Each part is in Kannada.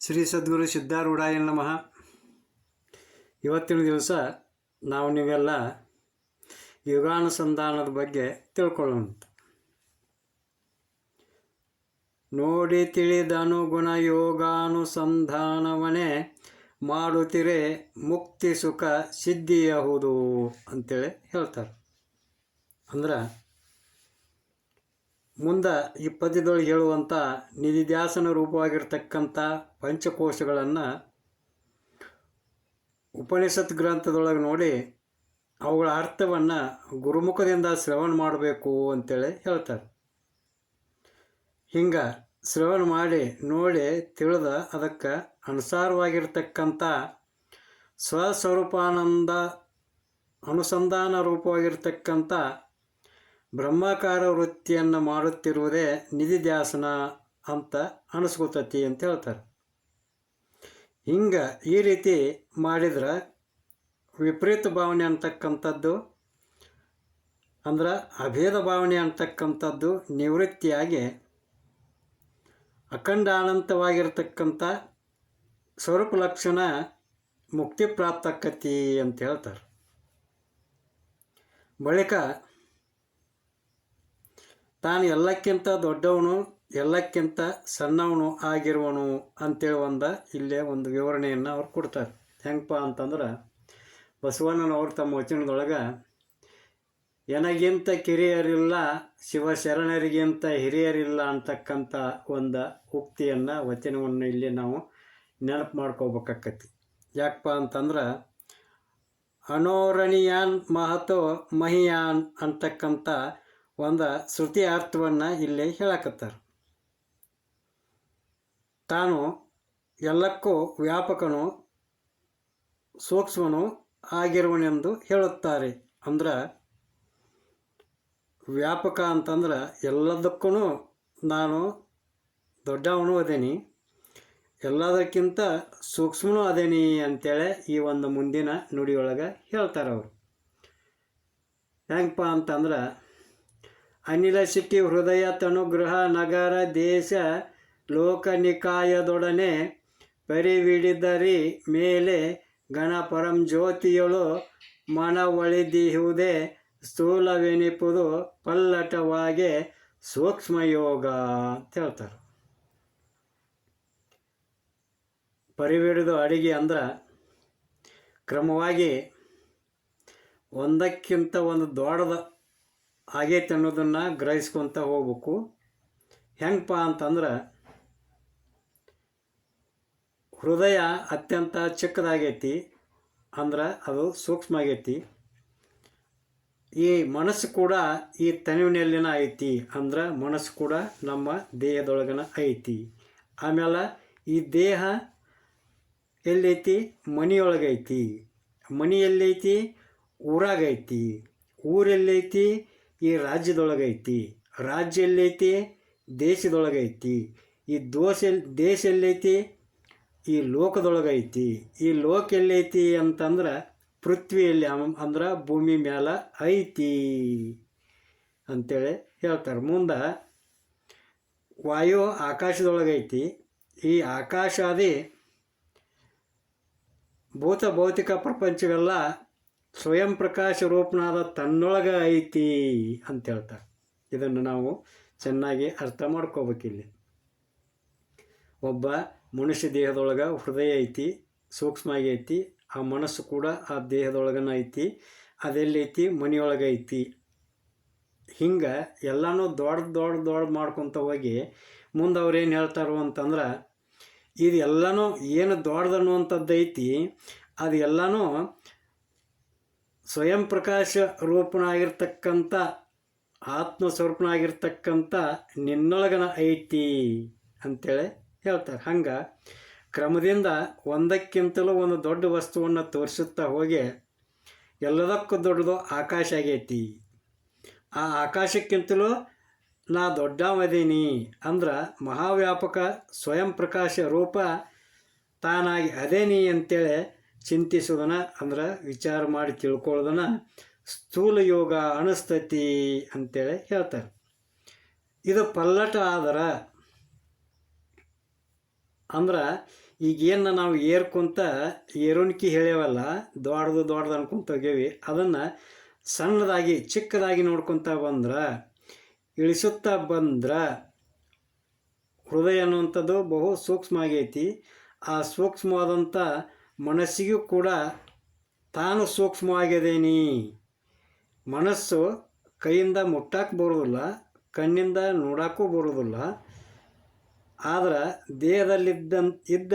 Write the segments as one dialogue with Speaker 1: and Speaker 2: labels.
Speaker 1: ಶ್ರೀ ಸದ್ಗುರು ಸಿದ್ಧಾರೂಢಾಯ ನಮಃ. ಇವತ್ತಿನ ದಿವಸ ನಾವು ನೀವೆಲ್ಲ ಯುಗಾನುಸಂಧಾನದ ಬಗ್ಗೆ ತಿಳ್ಕೊಳ್ಳೋಣ. ನೋಡಿ ತಿಳಿದನುಗುಣ ಯೋಗಾನುಸಂಧಾನವನೇ ಮಾಡುತ್ತಿರೆ ಮುಕ್ತಿ ಸುಖ ಸಿದ್ಧಿಯಹುದು ಅಂತೇಳಿ ಹೇಳ್ತಾರೆ. ಅಂದ್ರೆ ಮುಂದೆ ಈ ಪದ್ಯದೊಳಗೆ ಹೇಳುವಂಥ ನಿಧಿಧ್ಯಾಸನ ರೂಪವಾಗಿರ್ತಕ್ಕಂಥ ಪಂಚಕೋಶಗಳನ್ನು ಉಪನಿಷತ್ ಗ್ರಂಥದೊಳಗೆ ನೋಡಿ ಅವುಗಳ ಅರ್ಥವನ್ನು ಗುರುಮುಖದಿಂದ ಶ್ರವಣ ಮಾಡಬೇಕು ಅಂತೇಳಿ ಹೇಳ್ತಾರೆ. ಹಿಂಗೆ ಶ್ರವಣ ಮಾಡಿ ನೋಡಿ ತಿಳಿದ ಅದಕ್ಕೆ ಅನುಸಾರವಾಗಿರ್ತಕ್ಕಂಥ ಸ್ವಸ್ವರೂಪಾನಂದ ಅನುಸಂಧಾನ ರೂಪವಾಗಿರ್ತಕ್ಕಂಥ ಬ್ರಹ್ಮಾಕಾರ ವೃತ್ತಿಯನ್ನು ಮಾಡುತ್ತಿರುವುದೇ ನಿಧಿಧ್ಯಾಸನ ಅಂತ ಅನಿಸ್ಕೊತತಿ ಅಂತ ಹೇಳ್ತಾರೆ. ಹಿಂಗೆ ಈ ರೀತಿ ಮಾಡಿದ್ರೆ ವಿಪರೀತ ಭಾವನೆ ಅಂತಕ್ಕಂಥದ್ದು, ಅಂದ್ರೆ ಅಭೇದ ಭಾವನೆ ಅಂತಕ್ಕಂಥದ್ದು ನಿವೃತ್ತಿಯಾಗಿ ಅಖಂಡ ಅನಂತವಾಗಿರ್ತಕ್ಕಂಥ ಸ್ವರೂಪ ಲಕ್ಷಣ ಮುಕ್ತಿ ಪ್ರಾಪ್ತಕ್ಕತಿ ಅಂತ ಹೇಳ್ತಾರೆ. ಬಳಿಕ ತಾನು ಎಲ್ಲಕ್ಕಿಂತ ದೊಡ್ಡವನು, ಎಲ್ಲಕ್ಕಿಂತ ಸಣ್ಣವನು ಆಗಿರುವನು ಅಂತೇಳಿ ಒಂದು ಇಲ್ಲೇ ಒಂದು ವಿವರಣೆಯನ್ನು ಅವ್ರು ಕೊಡ್ತಾರೆ. ಹೆಂಗಪ್ಪ ಅಂತಂದ್ರೆ ಬಸವಣ್ಣನವರು ತಮ್ಮ ವಚನದೊಳಗೆ, ಎನಗಿಂತ ಕಿರಿಯರಿಲ್ಲ, ಶಿವಶರಣರಿಗಿಂತ ಹಿರಿಯರಿಲ್ಲ ಅಂತಕ್ಕಂಥ ಒಂದು ಉಕ್ತಿಯನ್ನು, ವಚನವನ್ನು ಇಲ್ಲಿ ನಾವು ನೆನಪು ಮಾಡ್ಕೋಬೇಕಾಕತಿ ಯಾಕಪ್ಪ ಅಂತಂದ್ರೆ, ಅನೋರಣಿಯಾನ್ ಮಹತೋ ಮಹಿಯಾನ್ ಅಂತಕ್ಕಂಥ ಒಂದು ಶ್ರುತಿ ಅರ್ಥವನ್ನು ಇಲ್ಲಿ ಹೇಳಕತ್ತಾರೆ. ತಾನು ಎಲ್ಲಕ್ಕೂ ವ್ಯಾಪಕನು, ಸೂಕ್ಷ್ಮನು ಆಗಿರುವನೆಂದು ಹೇಳುತ್ತಾರೆ. ಅಂದ್ರೆ ವ್ಯಾಪಕ ಅಂತಂದ್ರೆ ಎಲ್ಲದಕ್ಕೂ ನಾನು ದೊಡ್ಡವನು ಅದೇನಿ, ಎಲ್ಲದಕ್ಕಿಂತ ಸೂಕ್ಷ್ಮನೂ ಅದೇನಿ ಅಂತೇಳಿ ಈ ಒಂದು ಮುಂದಿನ ನುಡಿಯೊಳಗೆ ಹೇಳ್ತಾರೆ ಅವರು. ಹೆಂಗಪ್ಪ ಅಂತಂದ್ರೆ ಅನಿಲ ಸಿಕ್ಕಿ ಹೃದಯ ತನುಗೃಹ ನಗರ ದೇಶ ಲೋಕನಿಕಾಯದೊಡನೆ ಪರಿವಿಡಿದರಿ ಮೇಲೆ ಗಣ ಪರಂಜ್ಯೋತಿಯಳು ಮನ ಒಳಿದಿಹುದೇ ಸ್ಥೂಲವೆನಿಪುದು ಪಲ್ಲಟವಾಗಿ ಸೂಕ್ಷ್ಮಯೋಗ ಅಂತ ಹೇಳ್ತಾರೆ. ಪರಿವಿಡಿದು ಅಡಿಗೆ ಅಂದ್ರೆ ಕ್ರಮವಾಗಿ ಒಂದಕ್ಕಿಂತ ಒಂದು ದೊಡ್ಡದ ಆಗೈತೆ ಅನ್ನೋದನ್ನು ಗ್ರಹಿಸ್ಕೊತ ಹೋಗ್ಬೇಕು. ಹೆಂಗಪ್ಪ ಅಂತಂದ್ರೆ ಹೃದಯ ಅತ್ಯಂತ ಚಿಕ್ಕದಾಗೈತಿ ಅಂದ್ರೆ ಅದು ಸೂಕ್ಷ್ಮ ಆಗೈತಿ ಈ ಮನಸ್ಸು ಕೂಡ ಈ ತನುವಿನಲ್ಲಿನ ಐತಿ ಅಂದ್ರೆ ಮನಸ್ಸು ಕೂಡ ನಮ್ಮ ದೇಹದೊಳಗನ ಐತಿ. ಆಮೇಲೆ ಈ ದೇಹ ಎಲ್ಲೈತಿ? ಮನೆಯೊಳಗೈತಿ. ಮನೆಯಲ್ಲೈತಿ? ಊರಾಗೈತಿ. ಊರೆಲ್ಲೈತಿ? ಈ ರಾಜ್ಯದೊಳಗೈತಿ ರಾಜ್ಯ ಎಲ್ಲೈತಿ ದೇಶದೊಳಗೈತಿ ಈ ದೋಷ ದೇಶ ಎಲ್ಲೈತಿ ಈ ಲೋಕದೊಳಗೈತಿ ಈ ಲೋಕ ಎಲ್ಲೈತಿ ಅಂತಂದ್ರೆ ಪೃಥ್ವಿಯಲ್ಲಿ ಅಂದ್ರೆ ಭೂಮಿ ಮ್ಯಾಲ ಐತಿ ಅಂತೇಳಿ ಹೇಳ್ತಾರೆ. ಮುಂದೆ ವಾಯು ಆಕಾಶದೊಳಗೈತಿ ಈ ಆಕಾಶಾದಿ ಭೂತ ಭೌತಿಕ ಪ್ರಪಂಚವೆಲ್ಲ ಸ್ವಯಂ ಪ್ರಕಾಶ ರೂಪನಾದ ತನ್ನೊಳಗೆ ಐತಿ ಅಂತ ಹೇಳ್ತಾರೆ. ಇದನ್ನು ನಾವು ಚೆನ್ನಾಗಿ ಅರ್ಥ ಮಾಡ್ಕೋಬೇಕಿಲ್ಲಿ ಒಬ್ಬ ಮನುಷ್ಯ ದೇಹದೊಳಗೆ ಹೃದಯ ಐತಿ, ಸೂಕ್ಷ್ಮ ಐತಿ, ಆ ಮನಸ್ಸು ಕೂಡ ಆ ದೇಹದೊಳಗನ ಐತಿ, ಅದೆಲ್ಲೈತಿ ಮನೆಯೊಳಗೆ ಐತಿ. ಹಿಂಗೆ ಎಲ್ಲನೂ ದೊಡ್ಡ ದೊಡ್ಡ ದೊಡ್ಡ ಮಾಡ್ಕೊತ ಹೋಗಿ ಮುಂದೆ ಅವ್ರೇನು ಹೇಳ್ತಾರೋ ಅಂತಂದ್ರೆ, ಇದು ಎಲ್ಲನೂ ಏನು ದೊಡ್ಡದನ್ನುವಂಥದ್ದು ಐತಿ ಅದು ಎಲ್ಲನೂ ಸ್ವಯಂ ಪ್ರಕಾಶ ರೂಪನಾಗಿರ್ತಕ್ಕಂಥ, ಆತ್ಮಸ್ವರೂಪನಾಗಿರ್ತಕ್ಕಂಥ ನಿನ್ನೊಳಗನ ಐತಿ ಅಂತೇಳಿ ಹೇಳ್ತಾರೆ. ಹಂಗೆ ಕ್ರಮದಿಂದ ಒಂದಕ್ಕಿಂತಲೂ ಒಂದು ದೊಡ್ಡ ವಸ್ತುವನ್ನು ತೋರಿಸುತ್ತಾ ಹೋಗಿ ಎಲ್ಲದಕ್ಕೂ ದೊಡ್ಡದು ಆಕಾಶ ಆಗೈತಿ. ಆ ಆಕಾಶಕ್ಕಿಂತಲೂ ನಾ ದೊಡ್ಡವದೀನಿ ಅಂದ್ರೆ ಮಹಾವ್ಯಾಪಕ ಸ್ವಯಂ ಪ್ರಕಾಶ ರೂಪ ತಾನಾಗಿ ಅದೇನಿ ಅಂತೇಳಿ ಚಿಂತಿಸೋದನ್ನ ಅಂದ್ರೆ ವಿಚಾರ ಮಾಡಿ ತಿಳ್ಕೊಳ್ಳೋದನ್ನ ಸ್ಥೂಲ ಯೋಗ ಅನಿಸ್ತತಿ ಅಂತೇಳಿ ಹೇಳ್ತಾರೆ. ಇದು ಪಲ್ಲಟ ಆದರ ಅಂದ್ರೆ ಈಗೇನು ನಾವು ಏರ್ಕೊಂತ ಏರೋಣಿಕೆ ಹೇಳ್ಯಾವಲ್ಲ, ದೊಡ್ಡದು ದೊಡ್ಡದು ಅನ್ಕೊಂತ ಹೋಗ್ಯವಿ, ಅದನ್ನು ಸಣ್ಣದಾಗಿ ಚಿಕ್ಕದಾಗಿ ನೋಡ್ಕೊತ ಬಂದ್ರೆ, ಇಳಿಸುತ್ತಾ ಬಂದ್ರೆ ಹೃದಯ ಅನ್ನುವಂಥದ್ದು ಬಹು ಸೂಕ್ಷ್ಮ ಆಗೈತಿ. ಆ ಸೂಕ್ಷ್ಮವಾದಂಥ ಮನಸ್ಸಿಗೂ ಕೂಡ ತಾನು ಸೂಕ್ಷ್ಮವಾಗಿದೇನಿ ಮನಸ್ಸು ಕೈಯಿಂದ ಮುಟ್ಟಕ್ಕೆ ಬರೋದಿಲ್ಲ, ಕಣ್ಣಿಂದ ನೋಡೋಕ್ಕೂ ಬರೋದಿಲ್ಲ. ಆದ್ರೆ ದೇಹದಲ್ಲಿದ್ದಂತ ಇದ್ದ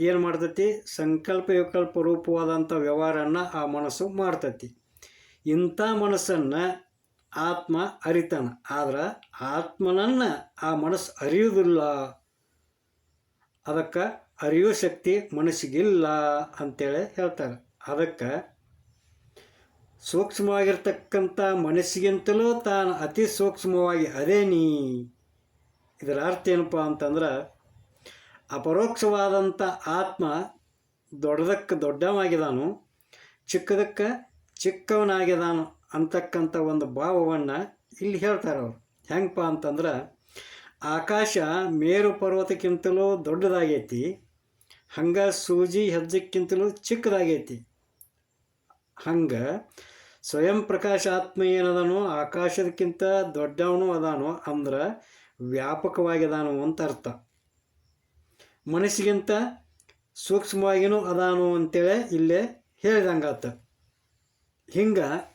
Speaker 1: ಏನು ಮಾಡ್ತೈತಿ? ಸಂಕಲ್ಪ ವಿಕಲ್ಪ ರೂಪವಾದಂಥ ವ್ಯವಹಾರನ ಆ ಮನಸ್ಸು ಮಾಡ್ತತಿ. ಇಂಥ ಮನಸ್ಸನ್ನು ಆತ್ಮ ಅರಿತಾನ. ಆದ್ರೆ ಆತ್ಮನನ್ನು ಆ ಮನಸ್ಸು ಅರಿಯುವುದಿಲ್ಲ ಅದಕ್ಕೆ ಅರಿಯೋ ಶಕ್ತಿ ಮನಸ್ಸಿಗಿಲ್ಲ ಅಂತೇಳಿ ಹೇಳ್ತಾರೆ. ಅದಕ್ಕೆ ಸೂಕ್ಷ್ಮವಾಗಿರ್ತಕ್ಕಂಥ ಮನಸ್ಸಿಗಿಂತಲೂ ತಾನು ಅತಿ ಸೂಕ್ಷ್ಮವಾಗಿ ಅದೇ ನೀ. ಇದರ ಅರ್ಥ ಏನಪ್ಪ ಅಂತಂದ್ರೆ ಅಪರೋಕ್ಷವಾದಂಥ ಆತ್ಮ ದೊಡ್ಡದಕ್ಕೆ ದೊಡ್ಡವಾಗಿದಾನು ಚಿಕ್ಕದಕ್ಕೆ ಚಿಕ್ಕವನಾಗಿದಾನು ಅಂತಕ್ಕಂಥ ಒಂದು ಭಾವವನ್ನು ಇಲ್ಲಿ ಹೇಳ್ತಾರೆ ಅವರು. ಹೆಂಗಪ್ಪ ಅಂತಂದ್ರೆ ಆಕಾಶ ಮೇರು ಪರ್ವತಕ್ಕಿಂತಲೂ ದೊಡ್ಡದಾಗೈತಿ ಹಂಗೆ ಸೂಜಿ ಹೆಜ್ಜಕ್ಕಿಂತಲೂ ಚಿಕ್ಕದಾಗೈತಿ. ಹಂಗೆ ಸ್ವಯಂ ಪ್ರಕಾಶ ಆತ್ಮ ಏನದಾನೋ, ಆಕಾಶದಕ್ಕಿಂತ ದೊಡ್ಡವನು ಅದಾನೋ ಅಂದ್ರೆ ವ್ಯಾಪಕವಾಗಿದಾನು ಅಂತ ಅರ್ಥ. ಮನಸ್ಸಿಗಿಂತ ಸೂಕ್ಷ್ಮವಾಗಿನೂ ಅದಾನು ಅಂತೇಳಿ ಇಲ್ಲೇ ಹೇಳಿದಂಗಾತ. ಹಿಂಗೆ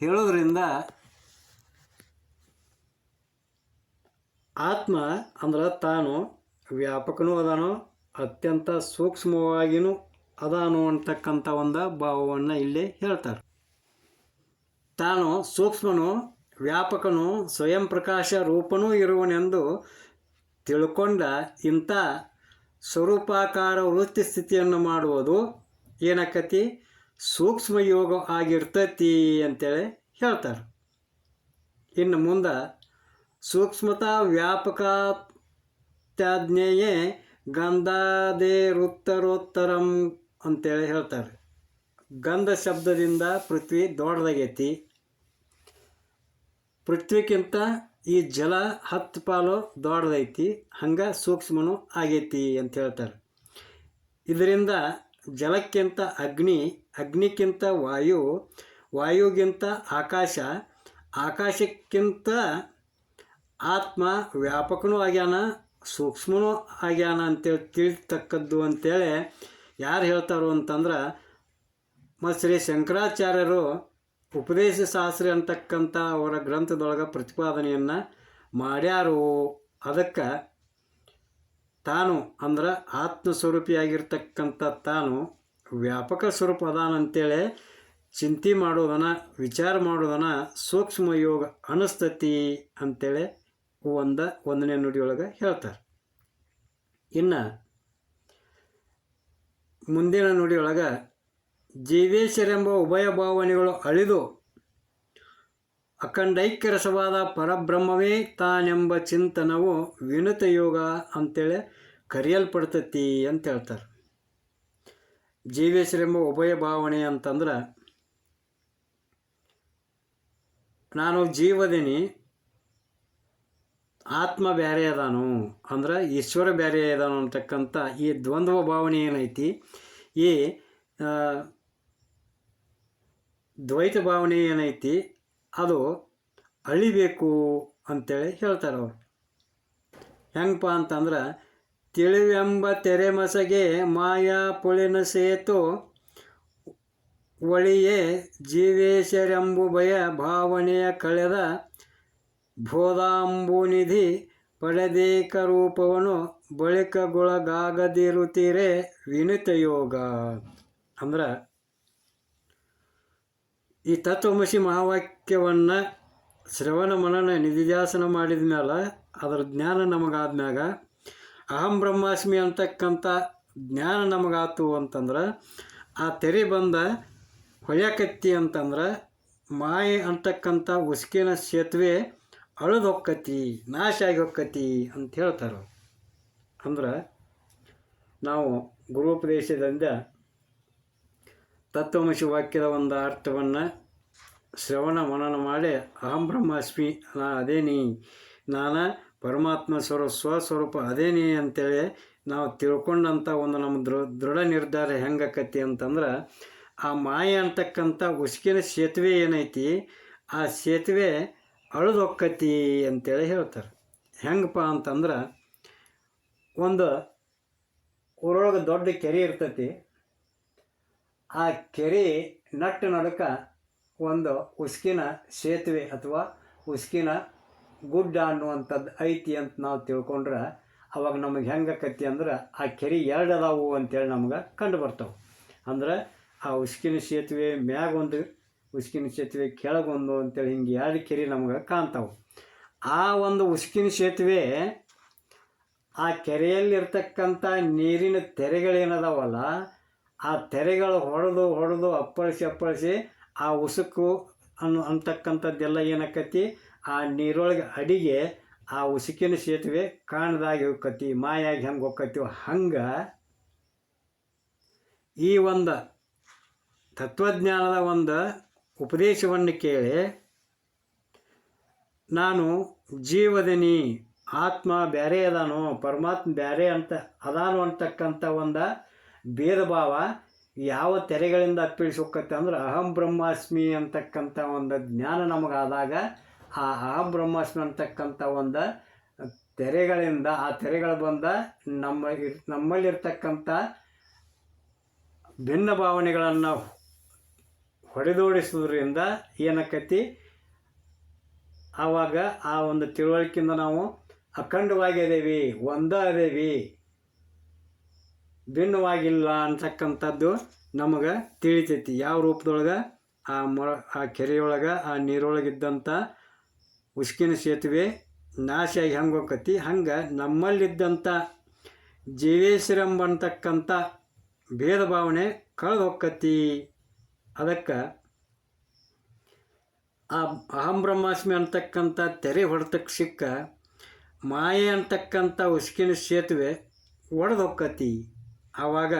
Speaker 1: ಹೇಳೋದ್ರಿಂದ ಆತ್ಮ ಅಂದ್ರೆ ತಾನು ವ್ಯಾಪಕನೂ ಅದಾನೋ, ಅತ್ಯಂತ ಸೂಕ್ಷ್ಮವಾಗಿಯೂ ಅದಾನು ಅಂತಕ್ಕಂಥ ಒಂದು ಭಾವವನ್ನು ಇಲ್ಲಿ ಹೇಳ್ತಾರೆ. ತಾನು ಸೂಕ್ಷ್ಮನು ವ್ಯಾಪಕನು ಸ್ವಯಂ ಪ್ರಕಾಶ ರೂಪನೂ ಇರುವನೆಂದು ತಿಳ್ಕೊಂಡ ಇಂಥ ಸ್ವರೂಪಾಕಾರ ವೃತ್ತಿ ಸ್ಥಿತಿಯನ್ನು ಮಾಡುವುದು ಏನಕ್ಕತಿ? ಸೂಕ್ಷ್ಮ ಯೋಗ ಆಗಿರ್ತತಿ ಅಂತೇಳಿ ಹೇಳ್ತಾರೆ. ಇನ್ನು ಮುಂದೆ ಸೂಕ್ಷ್ಮತಾ ವ್ಯಾಪಕತ್ಯಾಜ್ಞೆಯೇ ಗಂಧಾದೇರುತ್ತರೋತ್ತರಂ ಅಂತೇಳಿ ಹೇಳ್ತಾರೆ. ಗಂಧ ಶಬ್ದದಿಂದ ಪೃಥ್ವಿ ದೊಡ್ಡದಾಗೈತಿ. ಪೃಥ್ವಿಗಿಂತ ಈ ಜಲ ಹತ್ತು ಪಾಲು ದೊಡ್ಡದೈತಿ ಹಂಗೆ ಸೂಕ್ಷ್ಮನು ಆಗೈತಿ ಅಂತ ಹೇಳ್ತಾರೆ. ಇದರಿಂದ ಜಲಕ್ಕಿಂತ ಅಗ್ನಿ, ಅಗ್ನಿಕ್ಕಿಂತ ವಾಯು, ವಾಯುಗಿಂತ ಆಕಾಶ, ಆಕಾಶಕ್ಕಿಂತ ಆತ್ಮ ವ್ಯಾಪಕನೂ ಆಗ್ಯಾನ. ಸೂಕ್ಷ್ಮನೂ ಆಗ್ಯಾನ ಅಂತೇಳಿ ತಿಳಿತಕ್ಕದ್ದು ಅಂತೇಳಿ ಯಾರು ಹೇಳ್ತಾರೋ ಅಂತಂದ್ರೆ, ಮತ್ತು ಶ್ರೀ ಶಂಕರಾಚಾರ್ಯರು ಉಪದೇಶ ಶಾಸ್ತ್ರಿ ಅಂತಕ್ಕಂಥ ಅವರ ಗ್ರಂಥದೊಳಗೆ ಪ್ರತಿಪಾದನೆಯನ್ನು ಮಾಡ್ಯಾರು. ಅದಕ್ಕೆ ತಾನು ಅಂದ್ರೆ ಆತ್ಮಸ್ವರೂಪಿಯಾಗಿರ್ತಕ್ಕಂಥ ತಾನು ವ್ಯಾಪಕ ಸ್ವರೂಪ ಅದಾನಂತೇಳಿ ಚಿಂತೆ ಮಾಡೋದನ್ನು ವಿಚಾರ ಮಾಡೋದನ್ನು ಸೂಕ್ಷ್ಮ ಯೋಗ ಅನಿಸ್ತತಿ ಅಂತೇಳಿ ಒಂದ, ಒಂದನೇ ನುಡಿಯೊಳಗೆ ಹೇಳ್ತಾರೆ. ಇನ್ನು ಮುಂದಿನ ನುಡಿಯೊಳಗೆ ಜೀವೇಶರೆಂಬ ಉಭಯ ಭಾವನೆಗಳು ಅಳಿದು ಅಖಂಡೈಕ್ಯ ರಸವಾದ ಪರಬ್ರಹ್ಮವೇ ತಾನೆಂಬ ಚಿಂತನವು ವಿನುತ ಯೋಗ ಅಂತೇಳಿ ಕರೆಯಲ್ಪಡ್ತತಿ ಅಂತ ಹೇಳ್ತಾರೆ. ಜೀವೇಶರೆಂಬ ಉಭಯ ಭಾವನೆ ಅಂತಂದ್ರೆ, ನಾನು ಜೀವದಿನಿ ಆತ್ಮ ಬೇರೆ ಅದಾನು, ಅಂದ್ರೆ ಈಶ್ವರ ಬೇರೆ ಅದಾನು ಅಂತಕ್ಕಂಥ ಈ ದ್ವಂದ್ವ ಭಾವನೆ ಏನೈತಿ, ಈ ದ್ವೈತ ಭಾವನೆ ಏನೈತಿ, ಅದು ಅಳಿಬೇಕು ಅಂತೇಳಿ ಹೇಳ್ತಾರೆ ಅವರು. ಹೆಂಗಪ್ಪ ಅಂತಂದ್ರೆ, ತಿಳಿವೆಂಬ ತೆರೆ ಮಸಗೆ ಮಾಯಾ ಪುಳಿನ ಸೇತು ಒಳಿಯೇ ಜೀವೇಶ್ವರೆಂಬು ಭಯ ಭಾವನೆಯ ಕಳೆದ ಬೋಧಾಂಬುನಿಧಿ ಪಡೆದೇಕ ರೂಪವನ್ನು ಬಳಿಕಗೊಳಗಾಗದಿರುತ್ತೀರೆ ವಿನುತ ಯೋಗ ಅಂದ್ರೆ, ಈ ತತ್ವಮಸಿ ಮಹಾವಾಕ್ಯವನ್ನು ಶ್ರವಣ ಮನನ ನಿಧಿಧ್ಯಾಸನ ಮಾಡಿದ ಮೇಲೆ ಅದರ ಜ್ಞಾನ ನಮಗಾದ್ಮ್ಯಾಗ ಅಹಂ ಬ್ರಹ್ಮಾಸ್ಮಿ ಅಂತಕ್ಕಂಥ ಜ್ಞಾನ ನಮಗಾತು ಅಂತಂದ್ರೆ, ಆ ತೆರೆ ಬಂದ ಹೊಳ್ಯಾಕತ್ತಿ ಅಂತಂದ್ರೆ, ಮಾಯೆ ಅಂತಕ್ಕಂಥ ಉಸ್ಕಿನ ಸೇತುವೆ ಅಳದು ಹೊಕ್ಕತಿ ನಾಶ ಆಗಿ ಹೊಕ್ಕತಿ ಅಂತ ಹೇಳ್ತಾರೆ. ಅಂದ್ರೆ ನಾವು ಗುರುಪ್ರದೇಶದಿಂದ ತತ್ವಮಸಿ ವಾಕ್ಯದ ಒಂದು ಅರ್ಥವನ್ನು ಶ್ರವಣ ಮನನ ಮಾಡಿ, ಅಹಂ ಬ್ರಹ್ಮಾಸ್ಮಿ, ನಾ ಅದೇನಿ, ನಾನು ಪರಮಾತ್ಮ ಸ್ವರ ಸ್ವಸ್ವರೂಪ ಅದೇನಿ ಅಂತೇಳಿ ನಾವು ತಿಳ್ಕೊಂಡಂಥ ಒಂದು ನಮ್ಮ ದೃ, ದೃಢ ನಿರ್ಧಾರ ಹೆಂಗಾಕತಿ ಅಂತಂದ್ರೆ, ಆ ಮಾಯ ಅಂತಕ್ಕಂಥ ಉಸುಕಿನ ಸೇತುವೆ ಏನೈತಿ, ಆ ಸೇತುವೆ ಅಳದೊಕ್ಕತಿ ಅಂತೇಳಿ ಹೇಳ್ತಾರೆ. ಹೆಂಗಪ್ಪ ಅಂತಂದ್ರೆ ಒಂದು ಊರೊಳಗೆ ದೊಡ್ಡ ಕೆರೆ ಇರ್ತೈತಿ. ಆ ಕೆರೆ ನಟ್ಟು ನಡುಕ ಒಂದು ಉಸ್ಕಿನ ಸೇತುವೆ ಅಥವಾ ಉಸ್ಕಿನ ಗುಡ್ಡ ಅನ್ನುವಂಥದ್ದು ಐತಿ ಅಂತ ನಾವು ತಿಳ್ಕೊಂಡ್ರೆ ಅವಾಗ ನಮಗೆ ಹೆಂಗಾಕತಿ ಅಂದ್ರೆ ಆ ಕೆರೆ ಎರಡು ಅದಾವು ಅಂತೇಳಿ ನಮ್ಗೆ ಕಂಡು ಬರ್ತಾವೆ. ಅಂದ್ರೆ ಆ ಉಸ್ಕಿನ ಸೇತುವೆ ಮ್ಯಾಗೊಂದು ಉಸುಕಿನ ಸೇತುವೆ ಕೆಳಗೊಂದು ಅಂತೇಳಿ ಹಿಂಗೆ ಎರಡು ಕೆರೆ ನಮ್ಗೆ ಕಾಣ್ತಾವೆ. ಆ ಒಂದು ಉಸುಕಿನ ಸೇತುವೆ ಆ ಕೆರೆಯಲ್ಲಿರ್ತಕ್ಕಂಥ ನೀರಿನ ತೆರೆಗಳೇನದಾವಲ್ಲ, ಆ ತೆರೆಗಳು ಹೊಡೆದು ಹೊಡೆದು ಅಪ್ಪಳಿಸಿ ಅಪ್ಪಳಿಸಿ ಆ ಉಸುಕು ಅನ್ನು ಅಂತಕ್ಕಂಥದ್ದೆಲ್ಲ ಏನಕ್ಕತಿ ಆ ನೀರೊಳಗೆ ಅಡಿಗೆ ಆ ಉಸುಕಿನ ಸೇತುವೆ ಕಾಣದಾಗಿ ಹೋಗ್ಕತಿ ಮಾಯಾಗಿ ಹೆಂಗೆ ಹೋಗ್ಕತ್ತೀವೋ ಹಂಗೆ ಈ ಒಂದು ತತ್ವಜ್ಞಾನದ ಒಂದು ಉಪದೇಶವನ್ನು ಕೇಳಿ, ನಾನು ಜೀವದನಿ, ಆತ್ಮ ಬೇರೆ ಅದಾನು, ಪರಮಾತ್ಮ ಬೇರೆ ಅಂತ, ಅದಾನು ಅಂತಕ್ಕಂಥ ಒಂದು ಭೇದ ಭಾವ ಯಾವ ತೆರೆಗಳಿಂದ ಅಪ್ಪಿಳಿಸಿ ಹೋಗ್ಕತ್ತೆ ಅಂದ್ರೆ ಅಹಂ ಬ್ರಹ್ಮಾಸ್ಮಿ ಅಂತಕ್ಕಂಥ ಒಂದು ಜ್ಞಾನ ನಮಗಾದಾಗ, ಆ ಅಹಂ ಬ್ರಹ್ಮಾಸ್ಮಿ ಅಂತಕ್ಕಂಥ ಒಂದು ತೆರೆಗಳಿಂದ, ಆ ತೆರೆಗಳು ಬಂದ ನಮ್ಮ ನಮ್ಮಲ್ಲಿರ್ತಕ್ಕಂಥ ಭಿನ್ನ ಭಾವನೆಗಳನ್ನು ಹೊಡೆದೋಡಿಸೋದ್ರಿಂದ ಏನಕ್ಕತಿ ಆವಾಗ ಆ ಒಂದು ತಿಳುವಳಿಕೆಯಿಂದ ನಾವು ಅಖಂಡವಾಗಿ ಅದೇವಿ ಒಂದ ಅದೇವಿ ಭಿನ್ನವಾಗಿಲ್ಲ ಅಂತಕ್ಕಂಥದ್ದು ನಮಗೆ ತಿಳಿತೈತಿ. ಯಾವ ರೂಪದೊಳಗೆ? ಆ ಮೊಳ, ಆ ಕೆರೆಯೊಳಗೆ, ಆ ನೀರೊಳಗಿದ್ದಂಥ ಉಸ್ಕಿನ ಸೇತುವೆ ನಾಶ ಆಗಿ ಹೆಂಗೆ ಹೋಗತಿ ಹಂಗೆ ನಮ್ಮಲ್ಲಿದ್ದಂಥ ಜೀವೇಶ್ವರಂಬ ಅಂತಕ್ಕಂಥ ಭೇದ ಭಾವನೆ ಕಳೆದು ಹೋಕ್ಕತಿ ಅದಕ್ಕೆ ಆ ಅಹಂ ಬ್ರಹ್ಮಾಸ್ಮಿ ಅಂತಕ್ಕಂಥ ತೆರೆ ಹೊಡೆತಕ್ಕೆ ಸಿಕ್ಕ ಮಾಯೆ ಅಂತಕ್ಕಂಥ ಉಸುಕಿನ ಸೇತುವೆ ಒಡೆದು ಹೋಕ್ಕತಿ ಆವಾಗ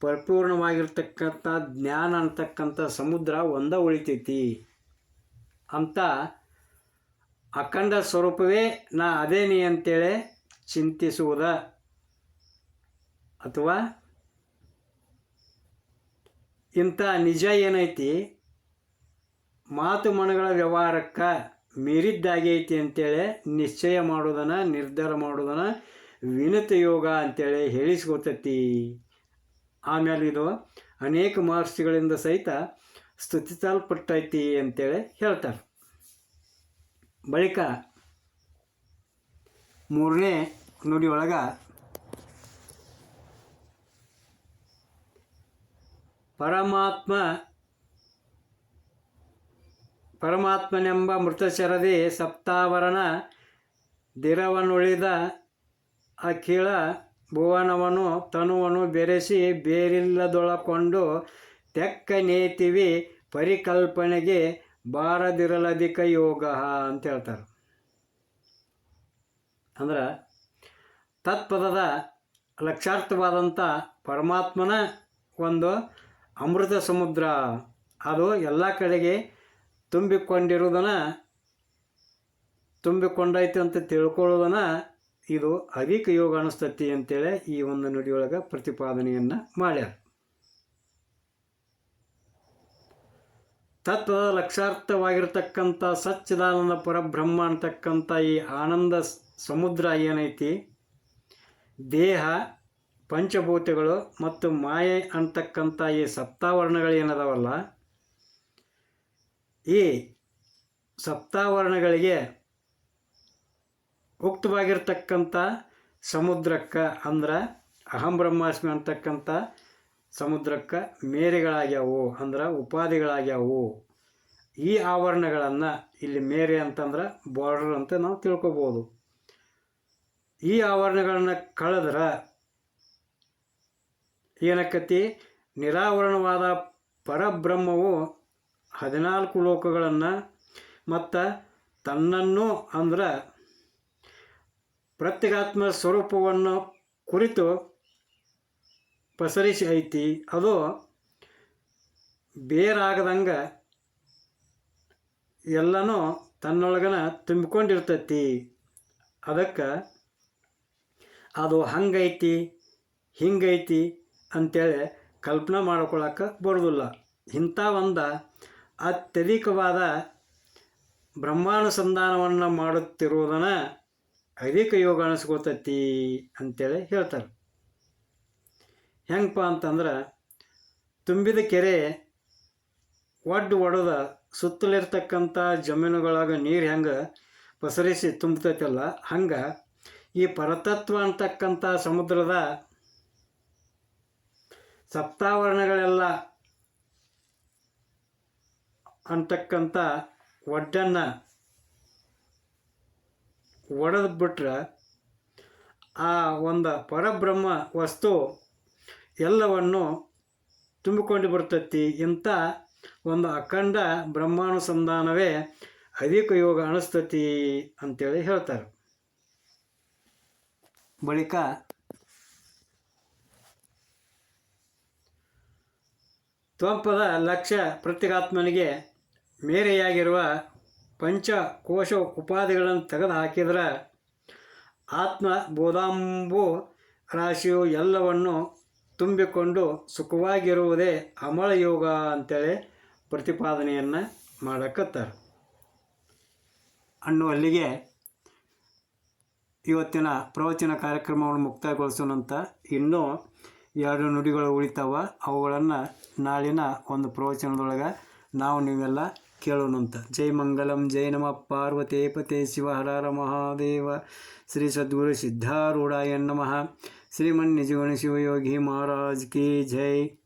Speaker 1: ಪರಿಪೂರ್ಣವಾಗಿರ್ತಕ್ಕಂಥ ಜ್ಞಾನ ಅಂತಕ್ಕಂಥ ಸಮುದ್ರ ಒಂದ ಉಳಿತೈತಿ. ಅಂತ ಅಖಂಡ ಸ್ವರೂಪವೇ ನಾ ಅದೇನಿ ಅಂತೇಳಿ ಚಿಂತಿಸುವುದ ಅಥವಾ ಇಂಥ ನಿಜ ಏನೈತಿ? ಮಾತು ಮನಗಳ ವ್ಯವಹಾರಕ್ಕೆ ಮೀರಿದ್ದಾಗೈತಿ ಅಂತೇಳಿ ನಿಶ್ಚಯ ಮಾಡೋದನ್ನು, ನಿರ್ಧಾರ ಮಾಡೋದನ್ನು ವಿನತ ಯೋಗ ಅಂತೇಳಿ ಹೇಳಿಸ್ಕೊತೈತಿ. ಆಮೇಲೆ ಇದು ಅನೇಕ ಮಹರ್ಷಿಗಳಿಂದ ಸಹಿತ ಸ್ತುತಿಸಲ್ಪಟ್ಟೈತಿ ಅಂತೇಳಿ ಹೇಳ್ತಾರೆ. ಬಳಿಕ ಮೂರನೇ ನುಡಿ ಒಳಗೆ ಪರಮಾತ್ಮ, ಪರಮಾತ್ಮನೆಂಬ ಮೃತಶರದಿ ಸಪ್ತಾವರಣ ದಿರವನುಳಿದ ಅಖಿಳ ಭುವನವನು ತನುವನ್ನು ಬೆರೆಸಿ ಬೇರಿಲ್ಲದೊಳಕೊಂಡು ತೆಕ್ಕ ನೇತಿವಿ ಪರಿಕಲ್ಪನೆಗೆ ಬಾರದಿರಲಧಿಕ ಯೋಗ ಅಂತ ಹೇಳ್ತಾರೆ. ಅಂದ್ರೆ ತತ್ಪದದ ಲಕ್ಷಾರ್ಥವಾದಂಥ ಪರಮಾತ್ಮನ ಒಂದು ಅಮೃತ ಸಮುದ್ರ. ಅದು ಎಲ್ಲ ಕಡೆಗೆ ತುಂಬಿಕೊಂಡಿರುವುದನ್ನು ತುಂಬಿಕೊಂಡೈತೆ ಅಂತ ತಿಳ್ಕೊಳ್ಳೋದನ್ನು ಇದು ಅಧಿಕ ಯೋಗ ಅನಿಸ್ತತಿ ಅಂತೇಳಿ ಈ ಒಂದು ನುಡಿಯೊಳಗೆ ಪ್ರತಿಪಾದನೆಯನ್ನು ಮಾಡ್ಯಾರ. ತತ್ವದ ಲಕ್ಷಾರ್ಥವಾಗಿರ್ತಕ್ಕಂಥ ಸಚ್ಚಿದಾನಂದ ಪರಬ್ರಹ್ಮ ಅಂತಕ್ಕಂಥ ಈ ಆನಂದ ಸಮುದ್ರ ಏನೈತಿ? ದೇಹ ಪಂಚಭೂತಗಳು ಮತ್ತು ಮಾಯೆ ಅಂತಕ್ಕಂಥ ಈ ಸಪ್ತಾವರಣಗಳು ಏನದಾವಲ್ಲ ಈ ಸಪ್ತಾವರ್ಣಗಳಿಗೆ ಉಕ್ತವಾಗಿರ್ತಕ್ಕಂಥ ಸಮುದ್ರಕ್ಕೆ ಅಂದ್ರೆ ಅಹಂ ಬ್ರಹ್ಮಾಸ್ಮಿ ಅಂತಕ್ಕಂಥ ಸಮುದ್ರಕ್ಕೆ ಮೇರೆಗಳಾಗ್ಯಾವು, ಅಂದ್ರೆ ಉಪಾಧಿಗಳಾಗ್ಯಾವು. ಈ ಆವರಣಗಳನ್ನು ಇಲ್ಲಿ ಮೇರೆ ಅಂತಂದ್ರೆ ಬಾರ್ಡರ್ ಅಂತ ನಾವು ತಿಳ್ಕೊಬೋದು. ಈ ಆವರಣಗಳನ್ನು ಕಳೆದ್ರೆ ಏನಕ್ಕತಿ ನಿರಾವರಣವಾದ ಪರಬ್ರಹ್ಮವು ಹದಿನಾಲ್ಕು ಲೋಕಗಳನ್ನು ಮತ್ತು ತನ್ನನ್ನು ಅಂದ್ರೆ ಪ್ರತ್ಯೇಕಾತ್ಮ ಸ್ವರೂಪವನ್ನು ಕುರಿತು ಪಸರಿಸಿ ಐತಿ. ಅದು ಬೇರಾಗದಂಗೆ ಎಲ್ಲನೂ ತನ್ನೊಳಗನ ತುಂಬಿಕೊಂಡಿರ್ತೈತಿ. ಅದಕ್ಕೆ ಅದು ಹಂಗೈತಿ, ಹಿಂಗೈತಿ ಅಂತೇಳಿ ಕಲ್ಪನೆ ಮಾಡ್ಕೊಳಕ್ಕೆ ಬರೋದಿಲ್ಲ. ಇಂಥ ಒಂದು ಅತ್ಯಧಿಕವಾದ ಬ್ರಹ್ಮಾನುಸಂಧಾನವನ್ನು ಮಾಡುತ್ತಿರುವುದನ್ನು ಅಧಿಕ ಯೋಗ ಅನಿಸ್ಕೋತೈತಿ ಅಂತೇಳಿ ಹೇಳ್ತಾರೆ. ಹೆಂಗಪ್ಪ ಅಂತಂದ್ರೆ ತುಂಬಿದ ಕೆರೆ ಒಡ್ಡು ಒಡೆದ ಸುತ್ತಲಿರ್ತಕ್ಕಂಥ ಜಮೀನುಗಳಾಗ ನೀರು ಹೆಂಗೆ ಪಸರಿಸಿ ತುಂಬತೈತಲ್ಲ, ಹಂಗೆ ಈ ಪರತತ್ವ ಅಂತಕ್ಕಂಥ ಸಮುದ್ರದ ಸಪ್ತಾವರಣಗಳೆಲ್ಲ ಅಂತಕ್ಕಂಥ ಒಡ್ಡನ್ನು ಒಡೆದು ಬಿಟ್ರೆ ಆ ಒಂದು ಪರಬ್ರಹ್ಮ ವಸ್ತು ಎಲ್ಲವನ್ನು ತುಂಬಿಕೊಂಡು ಬರ್ತೈತಿ ಇಂಥ ಒಂದು ಅಖಂಡ ಬ್ರಹ್ಮಾನುಸಂಧಾನವೇ ಅಧಿಕ ಯೋಗ ಅನಿಸ್ತತಿ ಅಂತೇಳಿ ಹೇಳ್ತಾರೆ. ಬಳಿಕ ತ್ವಂಪದ ಲಕ್ಷ್ಯ ಪ್ರತ್ಯಗಾತ್ಮನಿಗೆ ಮೇರೆಯಾಗಿರುವ ಪಂಚಕೋಶ ಉಪಾಧಿಗಳನ್ನು ತೆಗೆದು ಹಾಕಿದ್ರೆ ಆತ್ಮ ಬೋಧಾಂಬು ರಾಶಿಯು ಎಲ್ಲವನ್ನು ತುಂಬಿಕೊಂಡು ಸುಖವಾಗಿರುವುದೇ ಅಮಳ ಯೋಗ ಅಂತೇಳಿ ಪ್ರತಿಪಾದನೆಯನ್ನು ಮಾಡಕತ್ತಾರೆ. ಅನ್ನುವಲ್ಲಿಗೆ ಇವತ್ತಿನ ಪ್ರವಚನ ಕಾರ್ಯಕ್ರಮವನ್ನು ಮುಕ್ತಾಯಗೊಳಿಸೋಣಂತ ಇನ್ನೂ ಎರಡು ನುಡಿಗಳು ಉಳಿತಾವ. ಅವುಗಳನ್ನು ನಾಳಿನ ಒಂದು ಪ್ರವಚನದೊಳಗೆ ನಾವು ನೀವೆಲ್ಲ ಕೇಳೋಣಂತ. ಜೈ ಮಂಗಲಂ, ಜೈ ನಮ. ಪಾರ್ವತೇ ಪತೆ ಶಿವ ಹರಾರ ಮಹಾದೇವ. ಶ್ರೀ ಸದ್ಗುರು ಸಿದ್ಧಾರೂಢಾಯ ನಮಃ. ಶ್ರೀಮನ್ ನಿಜಗುಣ ಶಿವಯೋಗಿ ಮಹಾರಾಜ್ ಕಿ ಜೈ.